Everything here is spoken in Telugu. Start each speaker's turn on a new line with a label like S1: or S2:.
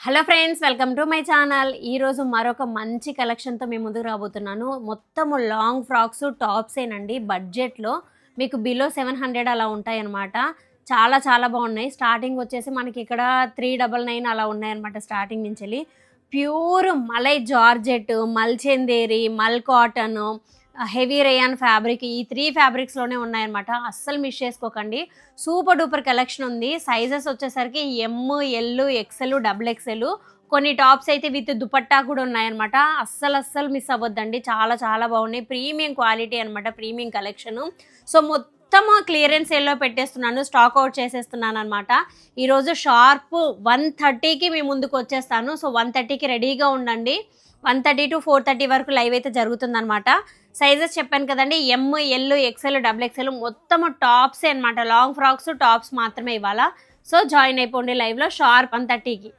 S1: Hello friends welcome to my channel. ఈరోజు మరొక మంచి కలెక్షన్తో మేము ముందుకు రాబోతున్నాను. మొత్తము లాంగ్ ఫ్రాక్స్ టాప్సేనండి బడ్జెట్లో మీకు బిలో సెవెన్ హండ్రెడ్ అలా ఉంటాయనమాట చాలా చాలా బాగున్నాయి. స్టార్టింగ్ వచ్చేసి మనకి ఇక్కడ త్రీ డబల్ నైన్ అలా ఉన్నాయన్నమాట స్టార్టింగ్ నుంచి వెళ్ళి. Pure malai georgette mulchanderi mul cotton heavy rayon fabric ఈ త్రీ ఫ్యాబ్రిక్స్లోనే ఉన్నాయన్నమాట. అస్సలు మిస్ చేసుకోకండి. సూపర్ డూపర్ కలెక్షన్ ఉంది. సైజెస్ వచ్చేసరికి M L XL double XL కొన్ని టాప్స్ అయితే విత్ దుపట్టా కూడా ఉన్నాయన్నమాట. అస్సలు అస్సలు మిస్ అవ్వద్దండి. చాలా చాలా బాగున్నాయి. ప్రీమియం క్వాలిటీ అనమాట ప్రీమియం కలెక్షన్. సో మొత్తం క్లియరెన్స్ సేల్లో పెట్టేస్తున్నాను. స్టాక్ అవుట్ చేసేస్తున్నాను అనమాట ఈరోజు షార్ప్ వన్ థర్టీకి మీ ముందుకు వచ్చేస్తాను. సో వన్ థర్టీకి రెడీగా ఉండండి. One thirty to four thirty వరకు లైవ్ అయితే జరుగుతుందనమాట సైజెస్ చెప్పాను కదండి. M L XL double XL మొత్తం టాప్సే అనమాట లాంగ్ ఫ్రాక్స్ టాప్స్ మాత్రమే ఇవాళ సో జాయిన్ అయిపోండి లైవ్లో. షార్ప్ వన్ థర్టీకి